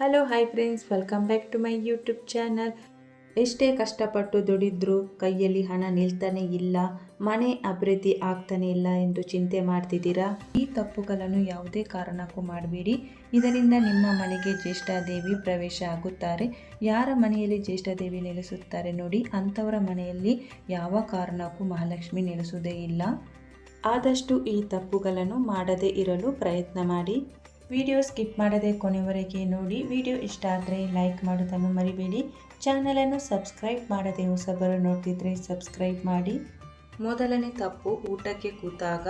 Hello hi friends welcome back to my YouTube channel ಎಷ್ಟೇ ಕಷ್ಟಪಟ್ಟು ದುಡಿದ್ರು ಕೈಯಲ್ಲಿ ಹಣ ನಿಲ್ತಾನೆ ಇಲ್ಲ, ಮನೆ ಅಭಿವೃದ್ಧಿ ಆಗ್ತಾನೆ ಇಲ್ಲ ಎಂದು ಚಿಂತೆ ಮಾಡ್ತಿದ್ದೀರಾ? ಈ ತಪ್ಪುಗಳನ್ನು ಯಾವುದೇ ಕಾರಣಕ್ಕೂ ಮಾಡಬೇಡಿ. ಇದರಿಂದ ನಿಮ್ಮ ಮನೆಗೆ ಜ್ಯೇಷ್ಠಾದೇವಿ ಪ್ರವೇಶ ಆಗುತ್ತಾರೆ. ಯಾರ ಮನೆಯಲ್ಲಿ ಜ್ಯೇಷ್ಠಾದೇವಿ ನೆಲೆಸುತ್ತಾರೆ ನೋಡಿ, ಅಂಥವರ ಮನೆಯಲ್ಲಿ ಯಾವ ಕಾರಣಕ್ಕೂ ಮಹಾಲಕ್ಷ್ಮಿ ನೆಲೆಸುವುದೇ ಇಲ್ಲ. ಆದಷ್ಟು ಈ ತಪ್ಪುಗಳನ್ನು ಮಾಡದೇ ಇರಲು ಪ್ರಯತ್ನ ಮಾಡಿ. ವಿಡಿಯೋ ಸ್ಕಿಪ್ ಮಾಡದೆ ಕೊನೆವರೆಗೆ ನೋಡಿ. ವಿಡಿಯೋ ಇಷ್ಟ ಆದರೆ ಲೈಕ್ ಮಾಡೋದನ್ನು ಮರಿಬೇಡಿ. ಚಾನಲನ್ನು ಸಬ್ಸ್ಕ್ರೈಬ್ ಮಾಡದೆ ಹೊಸಬರು ನೋಡ್ತಿದ್ರೆ ಸಬ್ಸ್ಕ್ರೈಬ್ ಮಾಡಿ. ಮೊದಲನೇ ತಪ್ಪು, ಊಟಕ್ಕೆ ಕೂತಾಗ,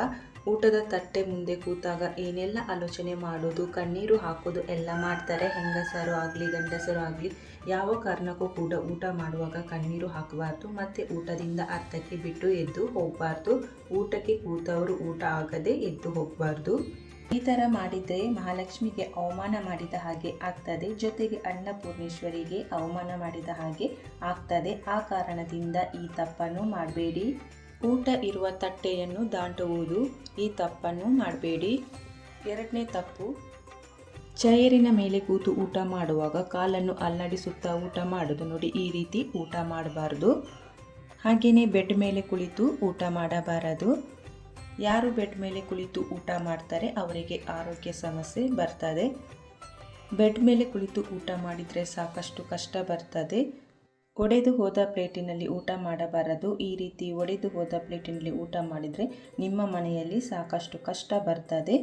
ಊಟದ ತಟ್ಟೆ ಮುಂದೆ ಕೂತಾಗ ಏನೆಲ್ಲ ಆಲೋಚನೆ ಮಾಡೋದು, ಕಣ್ಣೀರು ಹಾಕೋದು ಎಲ್ಲ ಮಾಡ್ತಾರೆ. ಹೆಂಗಸರು ಆಗಲಿ, ಗಂಡಸರು ಆಗಲಿ, ಯಾವ ಕಾರಣಕ್ಕೂ ಕೂಡ ಊಟ ಮಾಡುವಾಗ ಕಣ್ಣೀರು ಹಾಕಬಾರ್ದು, ಮತ್ತು ಊಟದಿಂದ ಅರ್ಥಕ್ಕೆ ಬಿಟ್ಟು ಎದ್ದು ಹೋಗಬಾರ್ದು. ಊಟಕ್ಕೆ ಕೂತವರು ಊಟ ಆಗದೆ ಎದ್ದು ಹೋಗಬಾರ್ದು. ಈ ಥರ ಮಾಡಿದರೆ ಮಹಾಲಕ್ಷ್ಮಿಗೆ ಅವಮಾನ ಮಾಡಿದ ಹಾಗೆ ಆಗ್ತದೆ. ಜೊತೆಗೆ ಅನ್ನಪೂರ್ಣೇಶ್ವರಿಗೆ ಅವಮಾನ ಮಾಡಿದ ಹಾಗೆ ಆಗ್ತದೆ. ಆ ಕಾರಣದಿಂದ ಈ ತಪ್ಪನ್ನು ಮಾಡಬೇಡಿ. ಊಟ ಇರುವ ತಟ್ಟೆಯನ್ನು ದಾಟುವುದು ಈ ತಪ್ಪನ್ನು ಮಾಡಬೇಡಿ. ಎರಡನೇ ತಪ್ಪು ಚೇರಿನ ಮೇಲೆ ಕೂತು ಊಟ ಮಾಡುವಾಗ ಕಾಲನ್ನು ಅಲ್ಲಾಡಿಸುತ್ತಾ ಊಟ ಮಾಡೋದು ನೋಡಿ, ಈ ರೀತಿ ಊಟ ಮಾಡಬಾರ್ದು. ಹಾಗೆಯೇ ಬೆಡ್ ಮೇಲೆ ಕುಳಿತು ಊಟ ಮಾಡಬಾರದು. ಯಾರು ಬೆಡ್ ಮೇಲೆ ಕುಳಿತು ಊಟ ಮಾಡ್ತಾರೆ ಅವರಿಗೆ ಆರೋಗ್ಯ ಸಮಸ್ಯೆ ಬರ್ತದೆ. ಬೆಡ್ ಮೇಲೆ ಕುಳಿತು ಊಟ ಮಾಡಿದರೆ ಸಾಕಷ್ಟು ಕಷ್ಟ ಬರ್ತದೆ. ಒಡೆದು ಹೋದ ಪ್ಲೇಟಿನಲ್ಲಿ ಊಟ ಮಾಡಬಾರದು. ಈ ರೀತಿ ಒಡೆದು ಹೋದ ಪ್ಲೇಟಿನಲ್ಲಿ ಊಟ ಮಾಡಿದರೆ ನಿಮ್ಮ ಮನೆಯಲ್ಲಿ ಸಾಕಷ್ಟು ಕಷ್ಟ ಬರ್ತದೆ.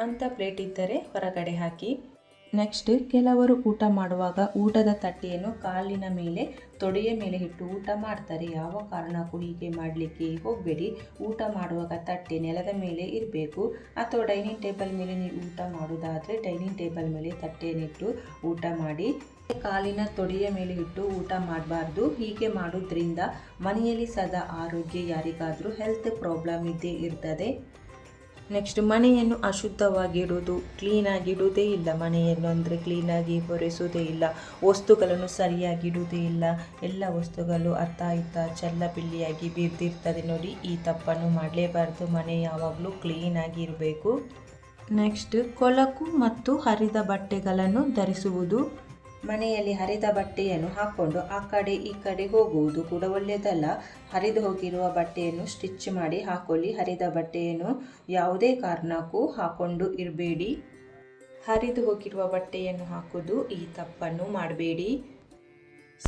ಅಂಥ ಪ್ಲೇಟ್ ಇದ್ದರೆ ಹೊರಗಡೆ ಹಾಕಿ. ನೆಕ್ಸ್ಟ್ ಕೆಲವರು ಊಟ ಮಾಡುವಾಗ ಊಟದ ತಟ್ಟೆಯನ್ನು ಕಾಲಿನ ಮೇಲೆ, ತೊಡೆಯ ಮೇಲೆ ಇಟ್ಟು ಊಟ ಮಾಡ್ತಾರೆ. ಯಾವ ಕಾರಣಕ್ಕೂ ಹೀಗೆ ಮಾಡಲಿಕ್ಕೆ ಹೋಗಬೇಡಿ. ಊಟ ಮಾಡುವಾಗ ತಟ್ಟೆ ನೆಲದ ಮೇಲೆ ಇರಬೇಕು. ಅಥವಾ ಡೈನಿಂಗ್ ಟೇಬಲ್ ಮೇಲೆ ನೀವು ಊಟ ಮಾಡೋದಾದರೆ ಡೈನಿಂಗ್ ಟೇಬಲ್ ಮೇಲೆ ತಟ್ಟೆಯನ್ನಿಟ್ಟು ಊಟ ಮಾಡಿ. ಕಾಲಿನ ತೊಡೆಯ ಮೇಲೆ ಇಟ್ಟು ಊಟ ಮಾಡಬಾರ್ದು. ಹೀಗೆ ಮಾಡೋದ್ರಿಂದ ಮನೆಯಲ್ಲಿ ಸದಾ ಆರೋಗ್ಯ ಯಾರಿಗಾದರೂ ಹೆಲ್ತ್ ಪ್ರಾಬ್ಲಮ್ ಇದ್ದೇ ಇರ್ತದೆ. ನೆಕ್ಸ್ಟ್ ಮನೆಯನ್ನು ಅಶುದ್ಧವಾಗಿಡುವುದು. ಇಡೋದು ಕ್ಲೀನಾಗಿ ಇಡುವುದೇ ಇಲ್ಲ. ಮನೆಯನ್ನು ಅಂದರೆ ಕ್ಲೀನಾಗಿ ಒರೆಸುವುದೇ ಇಲ್ಲ. ವಸ್ತುಗಳನ್ನು ಸರಿಯಾಗಿ ಇಡುವುದೇ ಇಲ್ಲ. ಎಲ್ಲ ವಸ್ತುಗಳು ಅರ್ಥ ಆಯ್ತಾ? ಚೆಲ್ಲಪಿಲ್ಲಿಯಾಗಿ ಬಿದ್ದಿರ್ತದೆ ನೋಡಿ. ಈ ತಪ್ಪನ್ನು ಮಾಡಲೇಬಾರ್ದು. ಮನೆ ಯಾವಾಗಲೂ ಕ್ಲೀನಾಗಿ ಇರಬೇಕು. ನೆಕ್ಸ್ಟ್ ಕೊಳಕು ಮತ್ತು ಹರಿದ ಬಟ್ಟೆಗಳನ್ನು ಧರಿಸುವುದು. ಮನೆಯಲ್ಲಿ ಹರಿದ ಬಟ್ಟೆಯನ್ನು ಹಾಕ್ಕೊಂಡು ಆ ಕಡೆ ಈ ಕಡೆ ಹೋಗುವುದು ಕೂಡ ಒಳ್ಳೆಯದಲ್ಲ. ಹರಿದು ಹೋಗಿರುವ ಬಟ್ಟೆಯನ್ನು ಸ್ಟಿಚ್ ಮಾಡಿ ಹಾಕೊಳ್ಳಿ. ಹರಿದ ಬಟ್ಟೆಯನ್ನು ಯಾವುದೇ ಕಾರಣಕ್ಕೂ ಹಾಕ್ಕೊಂಡು ಇರಬೇಡಿ. ಹರಿದು ಹೋಗಿರುವ ಬಟ್ಟೆಯನ್ನು ಹಾಕೋದು ಈ ತಪ್ಪನ್ನು ಮಾಡಬೇಡಿ.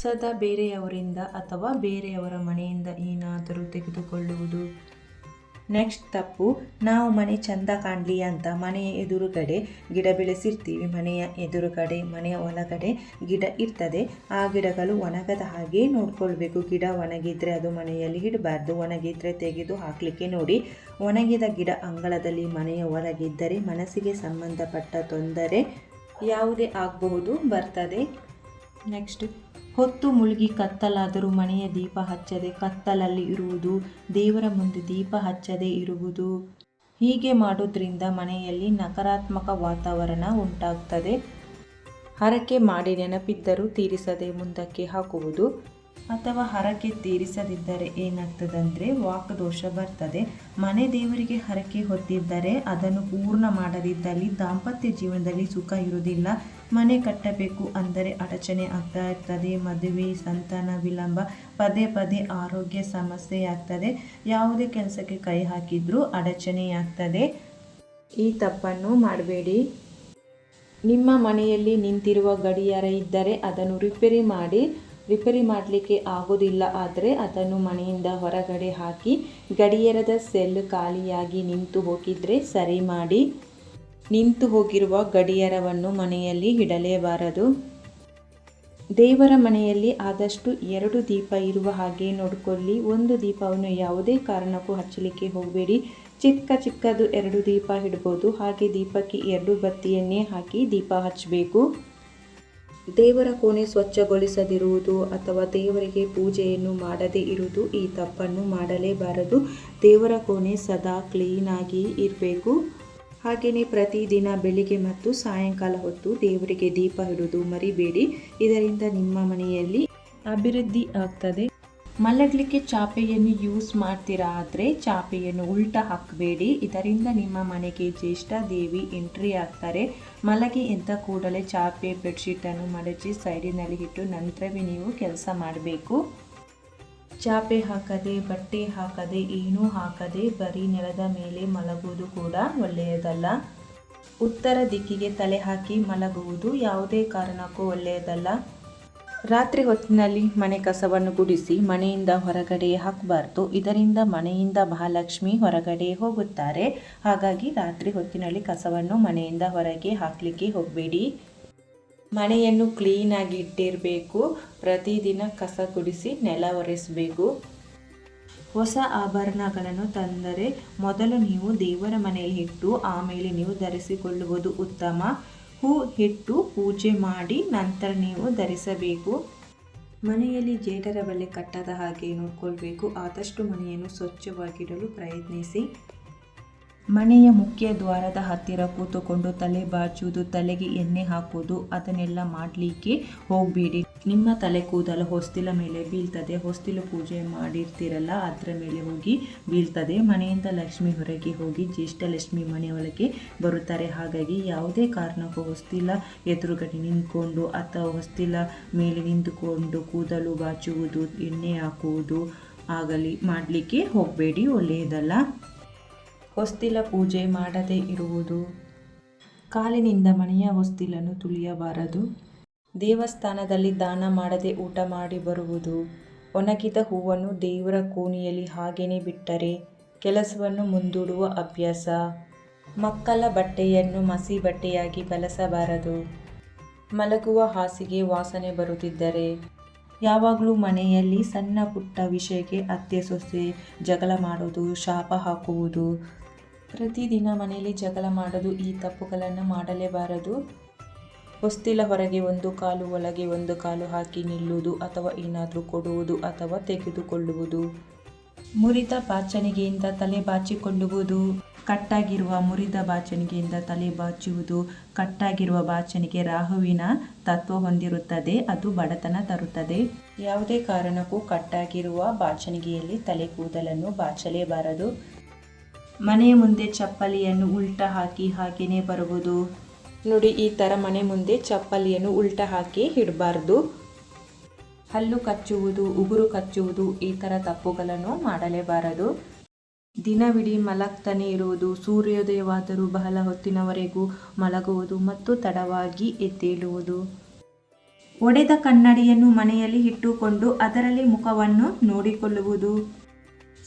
ಸದಾ ಬೇರೆಯವರಿಂದ ಅಥವಾ ಬೇರೆಯವರ ಮನೆಯಿಂದ ಏನಾದರೂ ತೆಗೆದುಕೊಳ್ಳುವುದು. ನೆಕ್ಸ್ಟ್ ತಪ್ಪು. ನಾವು ಮನೆ ಚಂದ ಕಾಣಲಿ ಅಂತ ಮನೆಯ ಎದುರುಗಡೆ ಗಿಡ ಬೆಳೆಸಿರ್ತೀವಿ. ಮನೆಯ ಎದುರುಗಡೆ, ಮನೆಯ ಒಳಗಡೆ ಗಿಡ ಇರ್ತದೆ. ಆ ಗಿಡಗಳು ಒಣಗದ ಹಾಗೆ ನೋಡ್ಕೊಳ್ಬೇಕು. ಗಿಡ ಒಣಗಿದ್ರೆ ಅದು ಮನೆಯಲ್ಲಿ ಇಡಬಾರ್ದು. ಒಣಗಿದ್ರೆ ತೆಗೆದು ಹಾಕಲಿಕ್ಕೆ ನೋಡಿ. ಒಣಗಿದ ಗಿಡ ಅಂಗಳದಲ್ಲಿ ಮನೆಯ ಒಳಗಿದ್ದರೆ ಮನಸ್ಸಿಗೆ ಸಂಬಂಧಪಟ್ಟ ತೊಂದರೆ ಯಾವುದೇ ಆಗಬಹುದು, ಬರ್ತದೆ. ನೆಕ್ಸ್ಟ್. ಹೊತ್ತು ಮುಳುಗಿ ಕತ್ತಲಾದರೂ ಮನೆಯ ದೀಪ ಹಚ್ಚದೆ ಕತ್ತಲಲ್ಲಿ ಇರುವುದು, ದೇವರ ಮುಂದೆ ದೀಪ ಹಚ್ಚದೆ ಇರುವುದು. ಹೀಗೆ ಮಾಡೋದ್ರಿಂದ ಮನೆಯಲ್ಲಿ ನಕಾರಾತ್ಮಕ ವಾತಾವರಣ ಉಂಟಾಗ್ತದೆ. ಹರಕೆ ಮಾಡಿ ನೆನಪಿದ್ದರೂ ತೀರಿಸದೆ ಮುಂದಕ್ಕೆ ಹಾಕುವುದು. ಅಥವಾ ಹರಕೆ ತೀರಿಸದಿದ್ದರೆ ಏನಾಗ್ತದಂದರೆ ವಾಕದೋಷ ಬರ್ತದೆ. ಮನೆ ದೇವರಿಗೆ ಹರಕೆ ಹೊತ್ತಿದ್ದರೆ ಅದನ್ನು ಪೂರ್ಣ ಮಾಡದಿದ್ದಲ್ಲಿ ದಾಂಪತ್ಯ ಜೀವನದಲ್ಲಿ ಸುಖ ಇರುವುದಿಲ್ಲ. ಮನೆ ಕಟ್ಟಬೇಕು ಅಂದರೆ ಅಡಚಣೆ ಆಗ್ತಾ ಇರ್ತದೆ. ಮದುವೆ, ಸಂತಾನ, ವಿಳಂಬ, ಪದೇ ಪದೇ ಆರೋಗ್ಯ ಸಮಸ್ಯೆ ಆಗ್ತದೆ. ಯಾವುದೇ ಕೆಲಸಕ್ಕೆ ಕೈ ಹಾಕಿದರೂ ಅಡಚಣೆಯಾಗ್ತದೆ ಈ ತಪ್ಪನ್ನು ಮಾಡಬೇಡಿ. ನಿಮ್ಮ ಮನೆಯಲ್ಲಿ ನಿಂತಿರುವ ಗಡಿಯಾರ ಇದ್ದರೆ ಅದನ್ನು ರಿಪೇರಿ ಮಾಡಿ. ರಿಪೇರಿ ಮಾಡಲಿಕ್ಕೆ ಆಗೋದಿಲ್ಲ ಆದರೆ ಅದನ್ನು ಮನೆಯಿಂದ ಹೊರಗಡೆ ಹಾಕಿ ಗಡಿಯಾರದ ಸೆಲ್ ಖಾಲಿಯಾಗಿ ನಿಂತು ಹೋಗಿದ್ರೆ ಸರಿ ಮಾಡಿ. ನಿಂತು ಹೋಗಿರುವ ಗಡಿಯಾರವನ್ನು ಮನೆಯಲ್ಲಿ ಇಡಲೇಬಾರದು. ದೇವರ ಮನೆಯಲ್ಲಿ ಆದಷ್ಟು ಎರಡು ದೀಪ ಇರುವ ಹಾಗೆ ನೋಡಿಕೊಳ್ಳಿ. ಒಂದು ದೀಪವನ್ನು ಯಾವುದೇ ಕಾರಣಕ್ಕೂ ಹಚ್ಚಲಿಕ್ಕೆ ಹೋಗಬೇಡಿ. ಚಿಕ್ಕ ಚಿಕ್ಕದು ಎರಡು ದೀಪ ಇಡ್ಬೋದು. ಹಾಗೆ ದೀಪಕ್ಕೆ ಎರಡು ಬತ್ತಿಯನ್ನೇ ಹಾಕಿ ದೀಪ ಹಚ್ಚಬೇಕು. ದೇವರ ಕೋಣೆ ಸ್ವಚ್ಛಗೊಳಿಸದಿರುವುದು ಅಥವಾ ದೇವರಿಗೆ ಪೂಜೆಯನ್ನು ಮಾಡದೇ ಇರುವುದು ಈ ತಪ್ಪನ್ನು ಮಾಡಲೇಬಾರದು. ದೇವರ ಕೋಣೆ ಸದಾ ಕ್ಲೀನಾಗಿ ಇರಬೇಕು. ಹಾಗೆಯೇ ಪ್ರತಿದಿನ ಬೆಳಿಗ್ಗೆ ಮತ್ತು ಸಾಯಂಕಾಲ ಹೊತ್ತು ದೇವರಿಗೆ ದೀಪ ಇಡುವುದು ಮರಿಬೇಡಿ. ಇದರಿಂದ ನಿಮ್ಮ ಮನೆಯಲ್ಲಿ ಅಭಿವೃದ್ಧಿ ಆಗ್ತದೆ. ಮಲಗಲಿಕ್ಕೆ ಚಾಪೆಯನ್ನು ಯೂಸ್ ಮಾಡ್ತೀರಾ ಆದರೆ ಚಾಪೆಯನ್ನು ಉಲ್ಟಾ ಹಾಕಬೇಡಿ. ಇದರಿಂದ ನಿಮ್ಮ ಮನೆಗೆ ಜ್ಯೇಷ್ಠ ದೇವಿ ಎಂಟ್ರಿ ಆಗ್ತಾರೆ. ಮಲಗಿ ಎಂತ ಕೂಡಲೇ ಚಾಪೆ ಬೆಡ್ಶೀಟನ್ನು ಮಡಚಿ ಸೈಡಿನಲ್ಲಿ ಇಟ್ಟು ನಂತರವೇ ನೀವು ಕೆಲಸ ಮಾಡಬೇಕು. ಚಾಪೆ ಹಾಕದೆ, ಬಟ್ಟೆ ಹಾಕದೆ, ಏನೂ ಹಾಕದೆ ಬರೀ ನೆಲದ ಮೇಲೆ ಮಲಗುವುದು ಕೂಡ ಒಳ್ಳೆಯದಲ್ಲ. ಉತ್ತರ ದಿಕ್ಕಿಗೆ ತಲೆ ಹಾಕಿ ಮಲಗುವುದು ಯಾವುದೇ ಕಾರಣಕ್ಕೂ ಒಳ್ಳೆಯದಲ್ಲ. ರಾತ್ರಿ ಹೊತ್ತಿನಲ್ಲಿ ಮನೆ ಕಸವನ್ನು ಗುಡಿಸಿ ಮನೆಯಿಂದ ಹೊರಗಡೆ ಹಾಕಬಾರ್ದು. ಇದರಿಂದ ಮನೆಯಿಂದ ಮಹಾಲಕ್ಷ್ಮಿ ಹೊರಗಡೆ ಹೋಗುತ್ತಾರೆ. ಹಾಗಾಗಿ ರಾತ್ರಿ ಹೊತ್ತಿನಲ್ಲಿ ಕಸವನ್ನು ಮನೆಯಿಂದ ಹೊರಗೆ ಹಾಕಲಿಕ್ಕೆ ಹೋಗಬೇಡಿ. ಮನೆಯನ್ನು ಕ್ಲೀನಾಗಿ ಇಟ್ಟಿರಬೇಕು. ಪ್ರತಿದಿನ ಕಸ ಗುಡಿಸಿ ನೆಲ ಒರೆಸಬೇಕು. ಹೊಸ ಆಭರಣಗಳನ್ನು ತಂದರೆ ಮೊದಲು ನೀವು ದೇವರ ಮನೆಯಲ್ಲಿ ಇಟ್ಟು ಆಮೇಲೆ ನೀವು ಧರಿಸಿಕೊಳ್ಳುವುದು ಉತ್ತಮ. ಹೂ ಇಟ್ಟು ಪೂಜೆ ಮಾಡಿ ನಂತರ ನೀವು ಧರಿಸಬೇಕು. ಮನೆಯಲ್ಲಿ ಜೇಡರ ಬಳ್ಳಿ ಕಟ್ಟದ ಹಾಗೆ ನೋಡ್ಕೊಳ್ಬೇಕು. ಆದಷ್ಟು ಮನೆಯನ್ನು ಸ್ವಚ್ಛವಾಗಿಡಲು ಪ್ರಯತ್ನಿಸಿ. ಮನೆಯ ಮುಖ್ಯ ದ್ವಾರದ ಹತ್ತಿರ ಕೂತುಕೊಂಡು ತಲೆ ಬಾಚುವುದು, ತಲೆಗೆ ಎಣ್ಣೆ ಹಾಕುವುದು, ಅದನ್ನೆಲ್ಲ ಮಾಡಲಿಕ್ಕೆ ಹೋಗಬೇಡಿ. ನಿಮ್ಮ ತಲೆ ಕೂದಲು ಹೊಸ್ತಿಲ ಮೇಲೆ ಬೀಳ್ತದೆ. ಹೊಸ್ತಿಲು ಪೂಜೆ ಮಾಡಿರ್ತೀರಲ್ಲ, ಅದರ ಮೇಲೆ ಹೋಗಿ ಬೀಳ್ತದೆ. ಮನೆಯಿಂದ ಲಕ್ಷ್ಮಿ ಹೊರಗೆ ಹೋಗಿ ಜ್ಯೇಷ್ಠ ಲಕ್ಷ್ಮಿ ಮನೆಯೊಳಗೆ ಬರುತ್ತಾರೆ. ಹಾಗಾಗಿ ಯಾವುದೇ ಕಾರಣಕ್ಕೂ ಹೊಸ್ತಿಲ ಎದುರುಗಡೆ ನಿಂತ್ಕೊಂಡು ಅಥವಾ ಹೊಸ್ತಿಲ ಮೇಲೆ ನಿಂತುಕೊಂಡು ಕೂದಲು ಬಾಚುವುದು, ಎಣ್ಣೆ ಹಾಕುವುದು ಆಗಲಿ, ಮಾಡಲಿಕ್ಕೆ ಹೋಗಬೇಡಿ. ಒಳ್ಳೆಯದಲ್ಲ. ಹೊಸ್ತಿಲ ಪೂಜೆ ಮಾಡದೇ ಇರುವುದು. ಕಾಲಿನಿಂದ ಮನೆಯ ಹೊಸ್ತಿಲನ್ನು ತುಳಿಯಬಾರದು. ದೇವಸ್ಥಾನದಲ್ಲಿ ದಾನ ಮಾಡದೆ ಊಟ ಮಾಡಿ ಬರುವುದು. ಒಣಗಿದ ಹೂವನ್ನು ದೇವರ ಕೋಣಿಯಲ್ಲಿ ಹಾಗೆಯೇ ಬಿಟ್ಟರೆ ಕೆಲಸವನ್ನು ಮುಂದೂಡುವ ಅಭ್ಯಾಸ. ಮಕ್ಕಳ ಬಟ್ಟೆಯನ್ನು ಮಸಿ ಬಟ್ಟೆಯಾಗಿ ಬಳಸಬಾರದು. ಮಲಗುವ ಹಾಸಿಗೆ ವಾಸನೆ ಬರುತ್ತಿದ್ದರೆ ಯಾವಾಗಲೂ ಮನೆಯಲ್ಲಿ ಸಣ್ಣ ಪುಟ್ಟ ವಿಷಯಕ್ಕೆ ಅತ್ತೆ ಸೊಸೆ ಜಗಳ ಮಾಡೋದು ಶಾಪ ಹಾಕುವುದು ಪ್ರತಿದಿನ ಮನೆಯಲ್ಲಿ ಜಗಳ ಮಾಡೋದು, ಈ ತಪ್ಪುಗಳನ್ನು ಮಾಡಲೇಬಾರದು. ಹೊಸ್ತಿಲ ಹೊರಗೆ ಒಂದು ಕಾಲು, ಒಳಗೆ ಒಂದು ಕಾಲು ಹಾಕಿ ನಿಲ್ಲುವುದು ಅಥವಾ ಏನಾದರೂ ಕೊಡುವುದು ಅಥವಾ ತೆಗೆದುಕೊಳ್ಳುವುದು. ಮುರಿದ ಬಾಚಣಿಗೆಯಿಂದ ತಲೆ ಬಾಚಿಕೊಳ್ಳುವುದು, ಕಟ್ಟಾಗಿರುವ ಮುರಿದ ಬಾಚಣಿಗೆಯಿಂದ ತಲೆ ಬಾಚುವುದು, ಕಟ್ಟಾಗಿರುವ ಬಾಚಣಿಗೆ ರಾಹುವಿನ ತತ್ವ ಹೊಂದಿರುತ್ತದೆ, ಅದು ಬಡತನ ತರುತ್ತದೆ. ಯಾವುದೇ ಕಾರಣಕ್ಕೂ ಕಟ್ಟಾಗಿರುವ ಬಾಚಣಿಗೆಯಲ್ಲಿ ತಲೆ ಕೂದಲನ್ನು ಬಾಚಲೇಬಾರದು. ಮನೆಯ ಮುಂದೆ ಚಪ್ಪಲಿಯನ್ನು ಉಲ್ಟ ಹಾಕಿ ಹಾಗೆಯೇ ಬರುವುದು. ನೋಡಿ ಈ ಥರ ಮನೆ ಮುಂದೆ ಚಪ್ಪಲಿಯನ್ನು ಉಲ್ಟ ಹಾಕಿ ಇಡಬಾರ್ದು. ಹಲ್ಲು ಕಚ್ಚುವುದು ಉಗುರು ಕಚ್ಚುವುದು ಈ ಥರ ತಪ್ಪುಗಳನ್ನು ಮಾಡಲೇಬಾರದು. ದಿನವಿಡೀ ಮಲಗ್ತಾನೆ ಇರುವುದು ಸೂರ್ಯೋದಯವಾದರೂ ಬಹಳ ಹೊತ್ತಿನವರೆಗೂ ಮಲಗುವುದು ಮತ್ತು ತಡವಾಗಿ ಎದ್ದೇಳುವುದು. ಒಡೆದ ಕನ್ನಡಿಯನ್ನು ಮನೆಯಲ್ಲಿ ಇಟ್ಟುಕೊಂಡು ಅದರಲ್ಲಿ ಮುಖವನ್ನು ನೋಡಿಕೊಳ್ಳುವುದು.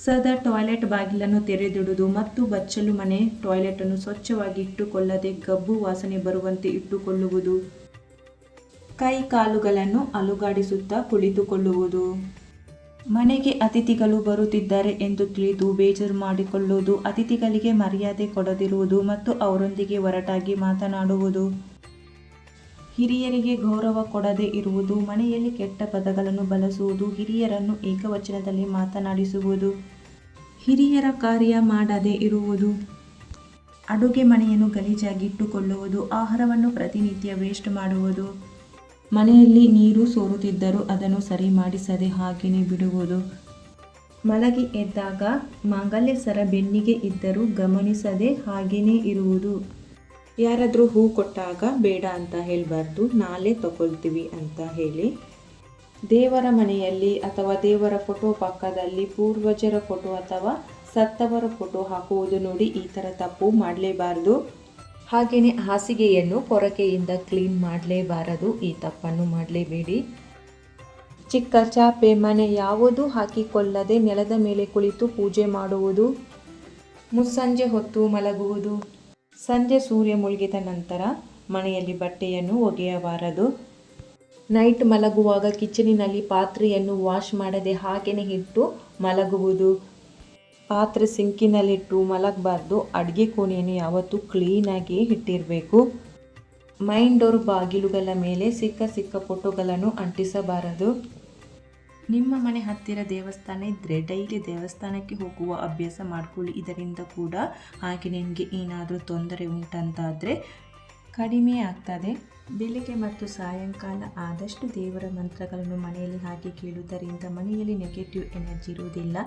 ಸದಾ ಟಾಯ್ಲೆಟ್ ಬಾಗಿಲನ್ನು ತೆರೆದಿಡುವುದು ಮತ್ತು ಬಚ್ಚಲು ಮನೆ ಟಾಯ್ಲೆಟನ್ನು ಸ್ವಚ್ಛವಾಗಿ ಇಟ್ಟುಕೊಳ್ಳದೆ ಗಬ್ಬು ವಾಸನೆ ಬರುವಂತೆ ಇಟ್ಟುಕೊಳ್ಳುವುದು. ಕೈ ಕಾಲುಗಳನ್ನು ಅಲುಗಾಡಿಸುತ್ತಾ ಕುಳಿತುಕೊಳ್ಳುವುದು. ಮನೆಗೆ ಅತಿಥಿಗಳು ಬರುತ್ತಿದ್ದಾರೆ ಎಂದು ತಿಳಿದು ಬೇಜಾರು ಮಾಡಿಕೊಳ್ಳುವುದು, ಅತಿಥಿಗಳಿಗೆ ಮರ್ಯಾದೆ ಕೊಡದಿರುವುದು ಮತ್ತು ಅವರೊಂದಿಗೆ ಒರಟಾಗಿ ಮಾತನಾಡುವುದು. ಹಿರಿಯರಿಗೆ ಗೌರವ ಕೊಡದೆ ಇರುವುದು, ಮನೆಯಲ್ಲಿ ಕೆಟ್ಟ ಪದಗಳನ್ನು ಬಳಸುವುದು, ಹಿರಿಯರನ್ನು ಏಕವಚನದಲ್ಲಿ ಮಾತನಾಡಿಸುವುದು, ಹಿರಿಯರ ಕಾರ್ಯ ಮಾಡದೇ ಇರುವುದು, ಅಡುಗೆ ಮನೆಯನ್ನು ಗಲೀಜಾಗಿಟ್ಟುಕೊಳ್ಳುವುದು ಆಹಾರವನ್ನು ಪ್ರತಿನಿತ್ಯ ವೇಸ್ಟ್ ಮಾಡುವುದು, ಮನೆಯಲ್ಲಿ ನೀರು ಸೋರುತ್ತಿದ್ದರೂ ಅದನ್ನು ಸರಿ ಮಾಡಿಸದೆ ಹಾಗೆಯೇ ಬಿಡುವುದು. ಮಲಗಿ ಎದ್ದಾಗ ಮಾಂಗಲ್ಯ ಸರ ಬೆನ್ನಿಗೆ ಇದ್ದರೂ ಗಮನಿಸದೆ ಹಾಗೆಯೇ ಇರುವುದು. ಯಾರಾದರೂ ಹೂ ಕೊಟ್ಟಾಗ ಬೇಡ ಅಂತ ಹೇಳಬಾರ್ದು, ನಾಳೆ ತಗೊಳ್ತೀವಿ ಅಂತ ಹೇಳಿ. ದೇವರ ಮನೆಯಲ್ಲಿ ಅಥವಾ ದೇವರ ಫೋಟೋ ಪಕ್ಕದಲ್ಲಿ ಪೂರ್ವಜರ ಫೋಟೋ ಅಥವಾ ಸತ್ತವರ ಫೋಟೋ ಹಾಕುವುದು ನೋಡಿ ಈ ಥರ ತಪ್ಪು ಮಾಡಲೇಬಾರ್ದು. ಹಾಗೆಯೇ ಹಾಸಿಗೆಯನ್ನು ಪೊರಕೆಯಿಂದ ಕ್ಲೀನ್ ಮಾಡಲೇಬಾರದು, ಈ ತಪ್ಪನ್ನು ಮಾಡಲೇಬೇಡಿ. ಚಿಕ್ಕ ಚಾಪೆ ಮನೆ ಯಾವುದೂ ಹಾಕಿಕೊಳ್ಳದೆ ನೆಲದ ಮೇಲೆ ಕುಳಿತು ಪೂಜೆ ಮಾಡುವುದು? ಮುಸ್ಸಂಜೆ ಹೊತ್ತು ಮಲಗುವುದು? ಸಂಜೆ ಸೂರ್ಯ ಮುಳುಗಿದ ನಂತರ ಮನೆಯಲ್ಲಿ ಬಟ್ಟೆಯನ್ನು ಒಗೆಯಬಾರದು. ನೈಟ್ ಮಲಗುವಾಗ ಕಿಚನಿನಲ್ಲಿ ಪಾತ್ರೆಯನ್ನು ವಾಶ್ ಮಾಡದೆ ಹಾಗೆಯೇ ಇಟ್ಟು ಮಲಗುವುದು. ಪಾತ್ರೆ ಸಿಂಕಿನಲ್ಲಿಟ್ಟು ಮಲಗಬಾರ್ದು. ಅಡುಗೆ ಕೋಣೆಯನ್ನು ಯಾವತ್ತೂ ಕ್ಲೀನಾಗಿ ಇಟ್ಟಿರಬೇಕು. ಮೈಂಡ್ ಡೋರ್ ಬಾಗಿಲುಗಳ ಮೇಲೆ ಸಿಕ್ಕ ಸಿಕ್ಕ ಫೋಟೋಗಳನ್ನು ಅಂಟಿಸಬಾರದು. ನಿಮ್ಮ ಮನೆ ಹತ್ತಿರ ದೇವಸ್ಥಾನ ಇದ್ದರೆ ಡೈಲಿ ದೇವಸ್ಥಾನಕ್ಕೆ ಹೋಗುವ ಅಭ್ಯಾಸ ಮಾಡಿಕೊಳ್ಳಿ. ಇದರಿಂದ ಕೂಡ ಹಾಗೆ ನಿಮಗೆ ಏನಾದರೂ ತೊಂದರೆ ಉಂಟಂತಾದರೆ ಕಡಿಮೆ ಆಗ್ತದೆ. ಬೆಳಿಗ್ಗೆ ಮತ್ತು ಸಾಯಂಕಾಲ ಆದಷ್ಟು ದೇವರ ಮಂತ್ರಗಳನ್ನು ಮನೆಯಲ್ಲಿ ಹಾಕಿ ಕೇಳುವುದರಿಂದ ಮನೆಯಲ್ಲಿ ನೆಗೆಟಿವ್ ಎನರ್ಜಿ ಇರುವುದಿಲ್ಲ.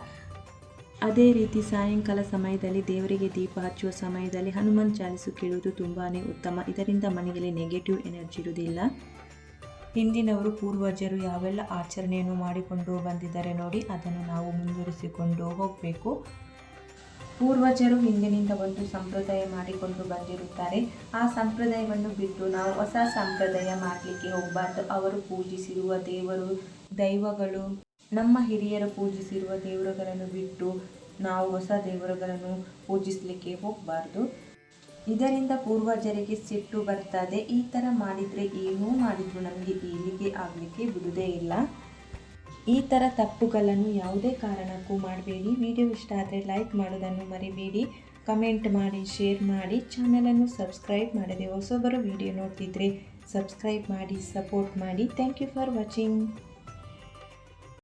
ಅದೇ ರೀತಿ ಸಾಯಂಕಾಲ ಸಮಯದಲ್ಲಿ ದೇವರಿಗೆ ದೀಪ ಹಚ್ಚುವ ಸಮಯದಲ್ಲಿ ಹನುಮಾನ್ ಚಾಲಿಸು ಕೇಳುವುದು ತುಂಬಾ ಉತ್ತಮ. ಇದರಿಂದ ಮನೆಯಲ್ಲಿ ನೆಗೆಟಿವ್ ಎನರ್ಜಿ ಇರುವುದಿಲ್ಲ. ಹಿಂದಿನವರು ಪೂರ್ವಜರು ಯಾವೆಲ್ಲ ಆಚರಣೆಯನ್ನು ಮಾಡಿಕೊಂಡು ಬಂದಿದ್ದಾರೆ ನೋಡಿ, ಅದನ್ನು ನಾವು ಮುಂದುವರಿಸಿಕೊಂಡು ಹೋಗಬೇಕು. ಪೂರ್ವಜರು ಹಿಂದಿನಿಂದ ಒಂದು ಸಂಪ್ರದಾಯ ಮಾಡಿಕೊಂಡು ಬಂದಿರುತ್ತಾರೆ. ಆ ಸಂಪ್ರದಾಯವನ್ನು ಬಿಟ್ಟು ನಾವು ಹೊಸ ಸಂಪ್ರದಾಯ ಮಾಡಲಿಕ್ಕೆ ಹೋಗಬಾರ್ದು. ಅವರು ಪೂಜಿಸಿರುವ ದೇವರು, ದೈವಗಳು, ನಮ್ಮ ಹಿರಿಯರು ಪೂಜಿಸಿರುವ ದೇವರುಗಳನ್ನು ಬಿಟ್ಟು ನಾವು ಹೊಸ ದೇವರುಗಳನ್ನು ಪೂಜಿಸಲಿಕ್ಕೆ ಹೋಗಬಾರ್ದು. ಇದರಿಂದ ಪೂರ್ವಜರಿಗೆ ಸಿಟ್ಟು ಬರ್ತದೆ. ಈ ಥರ ಮಾಡಿದರೆ ಏನೂ ಮಾಡಿದರೂ ನಮಗೆ ಏಳಿಗೆ ಆಗಲಿಕ್ಕೆ ಬಿಡುವುದೇ ಇಲ್ಲ. ಈ ಥರ ತಪ್ಪುಗಳನ್ನು ಯಾವುದೇ ಕಾರಣಕ್ಕೂ ಮಾಡಬೇಡಿ. ವಿಡಿಯೋ ಇಷ್ಟ ಆದರೆ ಲೈಕ್ ಮಾಡೋದನ್ನು ಮರಿಬೇಡಿ. ಕಮೆಂಟ್ ಮಾಡಿ, ಶೇರ್ ಮಾಡಿ. ಚಾನಲನ್ನು ಸಬ್ಸ್ಕ್ರೈಬ್ ಮಾಡದೆ ಹೊಸೊಬ್ಬರು ವಿಡಿಯೋ ನೋಡ್ತಿದ್ರೆ ಸಬ್ಸ್ಕ್ರೈಬ್ ಮಾಡಿ, ಸಪೋರ್ಟ್ ಮಾಡಿ. Thank you for watching.